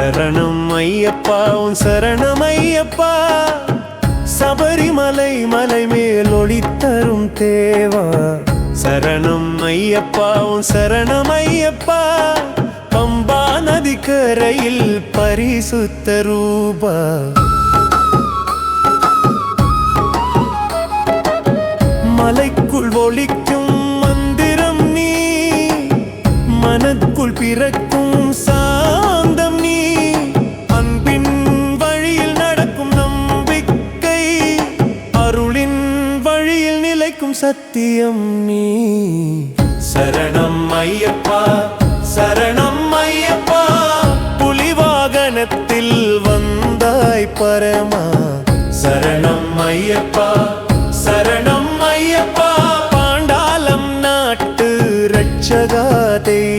சரணம் ஐயப்பா உன் சரணம் ஐயப்பா. சபரிமலை மலை மேல் ஒளித்தரும் தேவா. சரணம் ஐயப்பா உன் சரணம் ஐயப்பா. பம்பா நதிக்கரையில் பரிசுத்த ரூபா. மலைக்குள் ஒழிக்கும் மந்திரம் நீ. மனக்குள் பிறக்க வழியில் நிலைக்கும் சத்தியம் நீ. சரணம் ஐயப்பா சரணம் ஐயப்பா. புலிவாகனத்தில் வந்தாய் பரமா. சரணம் ஐயப்பா சரணம் ஐயப்பா. பாண்டாலம் நாட்டு ரட்சகா தெய்வா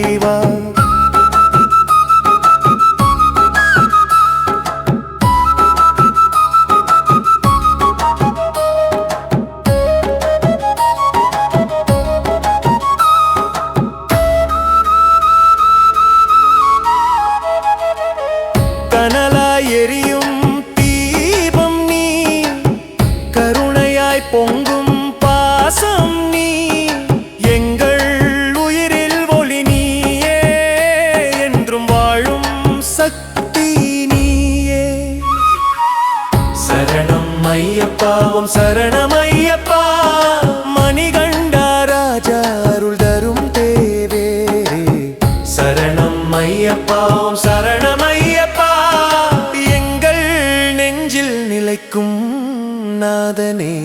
பொங்கும் பாசம் நீ எங்கள் உயிரில் ஒளி நீயே என்றும் வாழும் சக்தி நீயே. சரணம் ஐயப்பாவும் சரணம் ஐயப்பா மணிகண்டா ராஜா அருள் தரும் தேவே. சரணம் ஐயப்பாவும் சரணம் ஐயப்பா எங்கள் நெஞ்சில் நிலைக்கும் நாதனே.